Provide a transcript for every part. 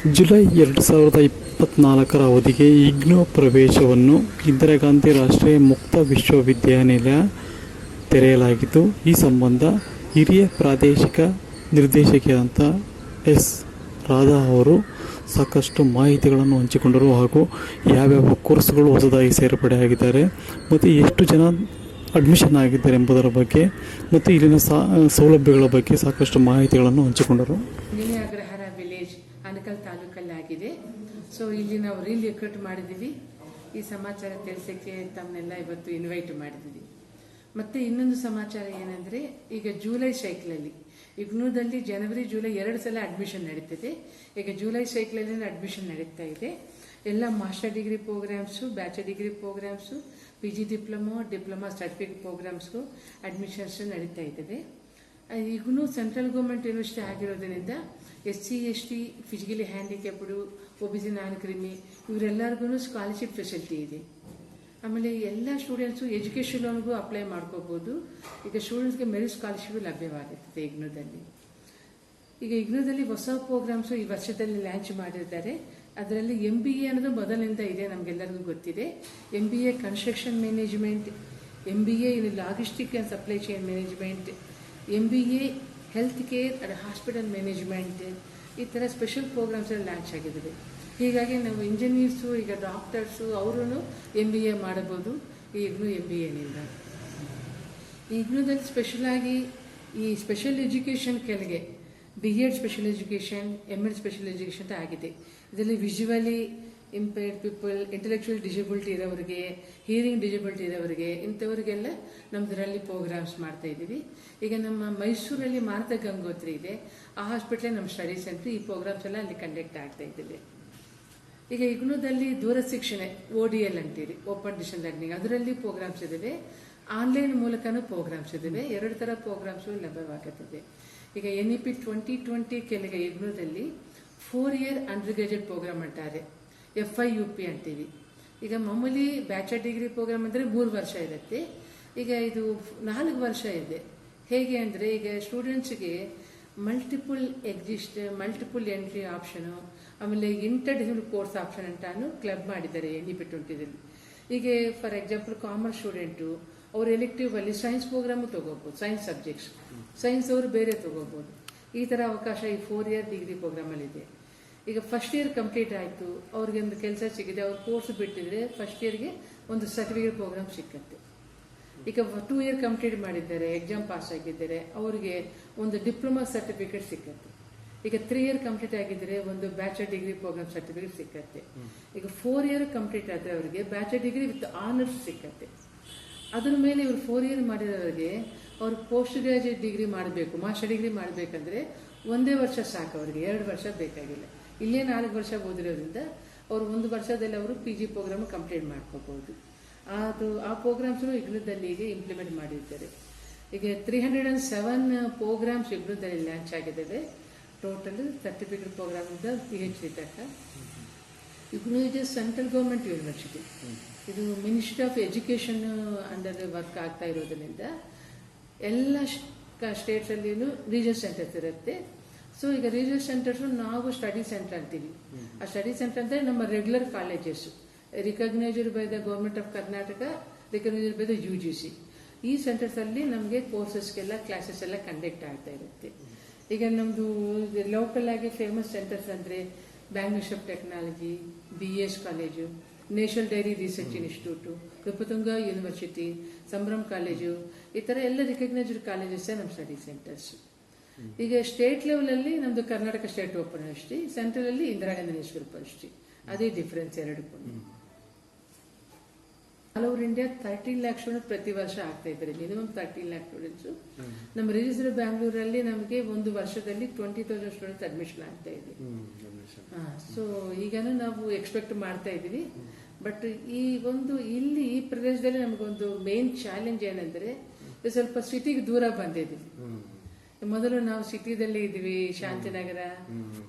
July ಎರಡು ಸಾವಿರದ ಇಪ್ಪತ್ನಾಲ್ಕರ ಅವಧಿಗೆ ಇಗ್ನೋ ಪ್ರವೇಶವನ್ನು ಇಂದಿರಾ ಗಾಂಧಿ ರಾಷ್ಟ್ರೀಯ ಮುಕ್ತ ವಿಶ್ವವಿದ್ಯಾನಿಲಯ ತೆರೆಯಲಾಗಿದ್ದು, ಈ ಸಂಬಂಧ ಹಿರಿಯ ಪ್ರಾದೇಶಿಕ ನಿರ್ದೇಶಕಿಯಾದಂಥ ಎಸ್. ರಾಧಾ ಅವರು ಸಾಕಷ್ಟು ಮಾಹಿತಿಗಳನ್ನು ಹಂಚಿಕೊಂಡರು ಹಾಗೂ ಯಾವ್ಯಾವ ಕೋರ್ಸ್ಗಳು ಹೊಸದಾಗಿ ಸೇರ್ಪಡೆಯಾಗಿದ್ದಾರೆ ಮತ್ತು ಎಷ್ಟು ಜನ ಅಡ್ಮಿಷನ್ ಆಗಿದ್ದಾರೆ ಎಂಬುದರ ಬಗ್ಗೆ ಮತ್ತು ಇಲ್ಲಿನ ಸೌಲಭ್ಯಗಳ ಬಗ್ಗೆ ಸಾಕಷ್ಟು ಮಾಹಿತಿಗಳನ್ನು ಹಂಚಿಕೊಂಡರು. ಅನಕಲ್ ತಾಲೂಕಲ್ಲಿ ಆಗಿದೆ ಸೊ ಇಲ್ಲಿ ನಾವು ರೀಲ್ ರಿಕ್ರೂಟ್ ಮಾಡಿದ್ದೀವಿ. ಈ ಸಮಾಚಾರ ತಿಳಿಸೋಕ್ಕೆ ತಮ್ಮನ್ನೆಲ್ಲ ಇವತ್ತು ಇನ್ವೈಟ್ ಮಾಡಿದ್ದೀವಿ. ಮತ್ತೆ ಇನ್ನೊಂದು ಸಮಾಚಾರ ಏನಂದ್ರೆ, ಈಗ ಜೂಲೈ ಸೈಕ್ಲಲ್ಲಿ ಇಗ್ನೂದಲ್ಲಿ ಜನವರಿ, ಜೂಲೈ ಎರಡು ಸಲ ಅಡ್ಮಿಷನ್ ನಡೀತದೆ. ಈಗ ಜೂಲೈ ಸೈಕ್ಲಲ್ಲಿ ಅಡ್ಮಿಷನ್ ನಡೀತಾ ಇದೆ. ಎಲ್ಲ master degree programs bachelor degree programs P G diploma diploma certificate ಪ್ರೋಗ್ರಾಮ್ಸ್ಗೂ admissions ನಡೀತಾ ಇದ್ದಾವೆ. ಈಗೂ ಸೆಂಟ್ರಲ್ ಗೌರ್ಮೆಂಟ್ ಯೂನಿವರ್ಸಿಟಿ ಆಗಿರೋದ್ರಿಂದ S C S T physically handicapped, O B C non creamy ಇವರೆಲ್ಲರಿಗೂ ಸ್ಕಾಲರ್ಶಿಪ್ ಫೆಸಿಲಿಟಿ ಇದೆ. ಆಮೇಲೆ ಎಲ್ಲ ಸ್ಟೂಡೆಂಟ್ಸು ಎಜುಕೇಷನ್ ಲೋನ್ಗೂ ಅಪ್ಲೈ ಮಾಡ್ಕೋಬೋದು. ಈಗ ಸ್ಟೂಡೆಂಟ್ಸ್ಗೆ ಮೆರಿಟ್ ಸ್ಕಾಲರ್ಶಿಪ್ ಲಭ್ಯವಾಗಿರ್ತದೆ ಇಗ್ನೋದಲ್ಲಿ. ಈಗ ಇಗ್ನೋದಲ್ಲಿ ಹೊಸ ಪ್ರೋಗ್ರಾಮ್ಸು ಈ ವರ್ಷದಲ್ಲಿ ಲಾಂಚ್ ಮಾಡಿದ್ದಾರೆ ಅದರಲ್ಲಿ ಎಂ ಬಿ ಎ ಅನ್ನೋದು ಮೊದಲಿನಿಂದ ಇದೆ ನಮಗೆಲ್ಲರಿಗೂ ಗೊತ್ತಿದೆ. M B A construction management, M B A in logistic and supply chain management M B A health care and hospital management ಈ ಥರ ಸ್ಪೆಷಲ್ ಪ್ರೋಗ್ರಾಮ್ಸ್ ಎಲ್ಲ ಲಾಂಚ್ ಆಗಿದ್ದಾವೆ ಹೀಗಾಗಿ ನಾವು ಇಂಜಿನಿಯರ್ಸು ಈಗ ಡಾಕ್ಟರ್ಸು ಅವರೂ ಎಂ ಬಿ ಎ ಮಾಡಬಹುದು ಈಗಲೂ ಎಂ ಬಿ ಎನಿಂದ ಇಗ್ನೂದಲ್ಲಿ ಸ್ಪೆಷಲಾಗಿ ಈ ಸ್ಪೆಷಲ್ ಎಜುಕೇಷನ್ ಕೆಳಗೆ B Ed special education M Ed special education ಅಂತ ಆಗಿದೆ. ಇದರಲ್ಲಿ visually impaired people intellectual disability ಇರೋರಿಗೆ ಹಿಯರಿಂಗ್ ಡಿಸಬಿಲಿಟಿ ಇರೋರಿಗೆ ಇಂಥವರಿಗೆಲ್ಲ ನಮ್ಮದರಲ್ಲಿ ಪ್ರೋಗ್ರಾಮ್ಸ್ ಮಾಡ್ತಾ ಇದ್ದೀವಿ. ಈಗ ನಮ್ಮ ಮೈಸೂರಲ್ಲಿ ಮಾರ್ತ ಗಂಗೋತ್ರಿ ಇದೆ. ಆ ಹಾಸ್ಪಿಟ್ಲೇ ನಮ್ಮ ಸ್ಟಡಿ ಸೆಂಟರ್ ಈ ಪ್ರೋಗ್ರಾಮ್ಸ್ ಎಲ್ಲ ಅಲ್ಲಿ ಕಂಡಕ್ಟ್ ಆಗ್ತಾ ಇದ್ದೀವಿ. ಈಗ ಇಗ್ನೋದಲ್ಲಿ ದೂರ ಶಿಕ್ಷಣ ಓ ಡಿ ಎಲ್ ಅಂತೀರಿ ಓಪನ್ ಡಿಷನ್ ಲರ್ನಿಂಗ್ ಅದರಲ್ಲಿ ಪ್ರೋಗ್ರಾಮ್ಸ್ ಇದ್ದಾವೆ ಆನ್ಲೈನ್ ಮೂಲಕನೂ ಪ್ರೋಗ್ರಾಮ್ಸ್ ಇದ್ದಾವೆ ಎರಡು ಥರ ಪ್ರೋಗ್ರಾಮ್ಸು ಲಭ್ಯವಾಗುತ್ತದೆ. ಈಗ N E P twenty twenty ಕೆಳಗೆ ಇಗ್ನೋದಲ್ಲಿ four year under graduate program ಅಂತಾರೆ. ಎಫ್ ಐ ಯು ಪಿ ಅಂತೀವಿ. ಈಗ ಮಾಮೂಲಿ ಬ್ಯಾಚಲರ್ ಡಿಗ್ರಿ ಪ್ರೋಗ್ರಾಮ್ ಅಂದರೆ ಮೂರು ವರ್ಷ ಇರುತ್ತೆ. ಈಗ ಇದು ನಾಲ್ಕು ವರ್ಷ ಇದೆ. ಹೇಗೆ ಅಂದರೆ ಈಗ ಸ್ಟೂಡೆಂಟ್ಸ್ಗೆ multiple exist multiple entry option ಆಮೇಲೆ ಇಂಟರ್ ಡಿಸಿಪ್ಲಿನ್ ಕೋರ್ಸ್ ಆಪ್ಷನ್ ಅಂತಾನು ಕ್ಲಬ್ ಮಾಡಿದ್ದಾರೆ ಎನ್ ಇ ಪಿ ಟ್ವೆಂಟಿದಲ್ಲಿ ಈಗ ಫಾರ್ ಎಕ್ಸಾಂಪಲ್ ಕಾಮರ್ಸ್ ಸ್ಟೂಡೆಂಟು ಅವ್ರು ಎಲೆಕ್ಟಿವ್ ಅಲ್ಲಿ ಸೈನ್ಸ್ ಪ್ರೋಗ್ರಾಮು ತೊಗೋಬೋದು ಸೈನ್ಸ್ ಸಬ್ಜೆಕ್ಟ್ಸ್ ಸೈನ್ಸ್ ಅವರು ಬೇರೆ ತೊಗೋಬೋದು. ಈ ಥರ ಅವಕಾಶ ಈ ಫೋರ್ ಇಯರ್ ಡಿಗ್ರಿ ಪ್ರೋಗ್ರಾಮಲ್ಲಿ ಇದೆ. ಈಗ ಫಸ್ಟ್ ಇಯರ್ ಕಂಪ್ಲೀಟ್ ಆಯಿತು ಅವ್ರಿಗೆ ಒಂದು ಕೆಲಸ ಸಿಗಿದೆ ಅವ್ರು ಕೋರ್ಸ್ ಬಿಟ್ಟಿದ್ರೆ ಫಸ್ಟ್ ಇಯರ್ಗೆ ಒಂದು ಸರ್ಟಿಫಿಕೇಟ್ ಪ್ರೋಗ್ರಾಮ್ ಸಿಕ್ಕತ್ತೆ. ಈಗ ಟೂ ಇಯರ್ ಕಂಪ್ಲೀಟ್ ಮಾಡಿದ್ದಾರೆ ಎಕ್ಸಾಮ್ ಪಾಸ್ ಆಗಿದ್ದಾರೆ ಅವರಿಗೆ ಒಂದು ಡಿಪ್ಲೊಮಾ ಸರ್ಟಿಫಿಕೇಟ್ ಸಿಕ್ಕತ್ತೆ. ಈಗ ತ್ರೀ ಇಯರ್ ಕಂಪ್ಲೀಟ್ ಆಗಿದ್ರೆ ಒಂದು ಬ್ಯಾಚಲರ್ ಡಿಗ್ರಿ ಪ್ರೋಗ್ರಾಮ್ ಸರ್ಟಿಫಿಕೇಟ್ ಸಿಕ್ಕತ್ತೆ. ಈಗ ಫೋರ್ ಇಯರ್ ಕಂಪ್ಲೀಟ್ ಆದರೆ ಅವರಿಗೆ ಬ್ಯಾಚಲರ್ ಡಿಗ್ರಿ ವಿತ್ ಆನರ್ಸ್ ಸಿಕ್ಕತ್ತೆ. ಅದ್ರ ಮೇಲೆ ಇವರು ಫೋರ್ ಇಯರ್ ಮಾಡಿದವರಿಗೆ ಅವ್ರು ಪೋಸ್ಟ್ ಗ್ರಾಜುಯೇಟ್ ಡಿಗ್ರಿ ಮಾಡಬೇಕು ಮಾಸ್ಟರ್ ಡಿಗ್ರಿ ಮಾಡಬೇಕಂದ್ರೆ ಒಂದೇ ವರ್ಷ ಸಾಕು ಅವರಿಗೆ ಎರಡು ವರ್ಷ ಬೇಕಾಗಿಲ್ಲ. ಇಲ್ಲೇ ನಾಲ್ಕು ವರ್ಷ ಓದಿರೋದ್ರಿಂದ ಅವರು ಒಂದು ವರ್ಷದಲ್ಲಿ ಅವರು ಪಿ ಜಿ ಪ್ರೋಗ್ರಾಮ್ ಕಂಪ್ಲೀಟ್ ಮಾಡ್ಕೋಬಹುದು ಅದು ಆ ಪ್ರೋಗ್ರಾಮ್ಸ್ನು ಇಗ್ನದಲ್ಲಿ ಈಗ ಇಂಪ್ಲಿಮೆಂಟ್ ಮಾಡಿದ್ದಾರೆ ಈಗ three hundred and seven programs ಇಗ್ನದಲ್ಲಿ launch ಆಗಿದ್ದಾವೆ. ಟೋಟಲ್ ಸರ್ಟಿಫಿಕೇಟ್ ಪ್ರೋಗ್ರಾಮಿಂದ ಪಿ ಎಚ್ ಡಿ ತಕ್ಕ ಇಗ್ನು ಇದು ಸೆಂಟ್ರಲ್ ಗೌರ್ಮೆಂಟ್ ಯೂನಿವರ್ಸಿಟಿ ಇದು ministry of education under work ಆಗ್ತಾ ಇರೋದ್ರಿಂದ ಎಲ್ಲ ಸ್ಟೇಟ್ಸ್ ಅಲ್ಲಿನೂ ರೀಜನ್ ಸೆಂಟರ್ಸ್ ಇರುತ್ತೆ. ಸೊ ಈಗ ರೀಜನ್ ಸೆಂಟರ್ಸ್ ನಾವು ಸ್ಟಡಿ ಸೆಂಟರ್ ಅಂತೀವಿ. ಆ ಸ್ಟಡಿ ಸೆಂಟರ್ ಅಂದ್ರೆ ನಮ್ಮ regular colleges recognised by the government of Karnataka recognised by the U G C ಈ ಸೆಂಟರ್ಸ್ ಅಲ್ಲಿ ನಮಗೆ ಕೋರ್ಸಸ್ಗೆಲ್ಲ ಕ್ಲಾಸಸ್ ಎಲ್ಲ ಕಂಡಕ್ಟ್ ಆಗ್ತಾ ಇರುತ್ತೆ. ಈಗ ನಮ್ದು ಲೋಕಲ್ ಆಗಿ ಫೇಮಸ್ ಸೆಂಟರ್ಸ್ ಅಂದ್ರೆ Bangalore of technology B S college national dairy research institute Kripatunga university Sambhram college ಈ ತರ ಎಲ್ಲ ರಿಕಗ್ನೈಸ್ಡ್ ಕಾಲೇಜಸ್ ನಮ್ಮ ಸ್ಟಡಿ ಸೆಂಟರ್ಸ್ ಈಗ ಸ್ಟೇಟ್ ಲೆವೆಲ್ ಅಲ್ಲಿ ನಮ್ದು Karnataka state open university central ಅಲ್ಲಿ ಇಂದಿರಾ ಗಾಂಧಿ ಯೂನಿವರ್ಸಿಟಿ ಅದೇ ಡಿಫರೆನ್ಸ್ ಎರಡಕ್ಕೂ all over India thirteen lakh student ಪ್ರತಿ ವರ್ಷ ಆಗ್ತಾ ಇದ್ದಾರೆ. ಮಿನಿಮಮ್ ತರ್ಟೀನ್ ಲ್ಯಾಕ್ ಸ್ಟೂಡೆಂಟ್ಸ್ ನಮ್ಮ ರಿಜಿಸ್ಟರ್ ಬ್ಯಾಂಗ್ಳೂರಲ್ಲಿ ನಮಗೆ ಒಂದು ವರ್ಷದಲ್ಲಿ ಟ್ವೆಂಟಿ ತೌಸಂಡ್ ಸ್ಟೂಡೆಂಟ್ಸ್ ಅಡ್ಮಿಷನ್ ಆಗ್ತಾ ಇದೆ. ಸೊ ಈಗನೂ ನಾವು ಎಕ್ಸ್ಪೆಕ್ಟ್ ಮಾಡ್ತಾ ಇದೀವಿ ಬಟ್ ಈ ಒಂದು ಇಲ್ಲಿ ಈ ಪ್ರದೇಶದಲ್ಲಿ ನಮಗೊಂದು ಮೇನ್ ಚಾಲೆಂಜ್ ಏನಂದ್ರೆ ಸ್ವಲ್ಪ ಸಿಟಿಗೆ ದೂರ ಬಂದಿದ್ದೀವಿ ಮೊದಲು ನಾವು ಸಿಟಿದಲ್ಲಿ ಇದ್ವಿ ಶಾಂತಿನಗರ.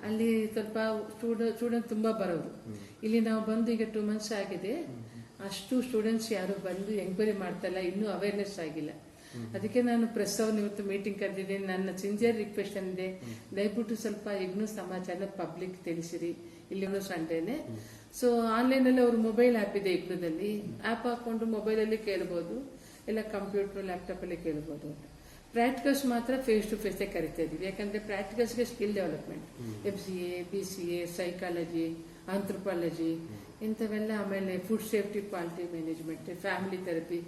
ಅಲ್ಲಿ ಸ್ವಲ್ಪ ಸ್ಟೂಡೆಂಟ್ ಸ್ಟೂಡೆಂಟ್ ತುಂಬಾ ಬರೋದು. ಇಲ್ಲಿ ನಾವು ಬಂದು ಈಗ ಟೂ ಮಂತ್ಸ್ ಆಗಿದೆ. ಅಷ್ಟು ಸ್ಟೂಡೆಂಟ್ಸ್ ಯಾರು ಬಂದು ಎಂಕ್ವೈರಿ ಮಾಡ್ತಲ್ಲ ಇನ್ನೂ ಅವೇರ್ನೆಸ್ ಆಗಿಲ್ಲ. ಅದಕ್ಕೆ ನಾನು ಪ್ರೆಸ್ ಅವ್ರನ್ನ ಇವತ್ತು ಮೀಟಿಂಗ್ ಕರೆದಿದ್ದೀನಿ. ನನ್ನ ಸಿನ್ಸಿಯರ್ ರಿಕ್ವೆಸ್ಟ್ ಇದೆ ದಯವಿಟ್ಟು ಸ್ವಲ್ಪ ಇಗ್ನೂ ಸಮಾಚಾರ ಪಬ್ಲಿಕ್ ತಿಳಿಸಿರಿ. ಇಲ್ಲಿ ಸಂಡೇನೆ. ಸೊ ಆನ್ಲೈನ್ ಅಲ್ಲಿ ಅವ್ರ ಮೊಬೈಲ್ ಆ್ಯಪ್ ಇದೆ ಇಗ್ನೂದಲ್ಲಿ ಆ್ಯಪ್ ಹಾಕೊಂಡು ಮೊಬೈಲಲ್ಲಿ ಕೇಳ್ಬೋದು. ಇಲ್ಲ ಕಂಪ್ಯೂಟರ್ ಲ್ಯಾಪ್ಟಾಪ್ ಅಲ್ಲಿ ಕೇಳ್ಬೋದು ಪ್ರಾಕ್ಟಿಕಲ್ಸ್ ಮಾತ್ರ ಫೇಸ್ ಟು ಫೇಸ್ ಕರಿತಾ ಇದೀವಿ ಯಾಕಂದ್ರೆ ಪ್ರಾಕ್ಟಿಕಲ್ಸ್ಗೆ skill development F C A B C A psychology anthropology ಇಂಥವೆಲ್ಲ ಆಮೇಲೆ food safety quality management family therapy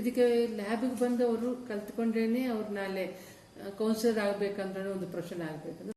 ಇದಕ್ಕೆ ಲ್ಯಾಬಿಗೆ ಬಂದು ಅವರು ಕಲ್ತ್ಕೊಂಡ್ರೇ ಅವ್ರು ನಾಳೆ ಕೌನ್ಸಿಲರ್ ಆಗಬೇಕಂದ್ರೆ ಒಂದು ಪ್ರೊಫೆಷನ್ ಆಗ್ಬೇಕು.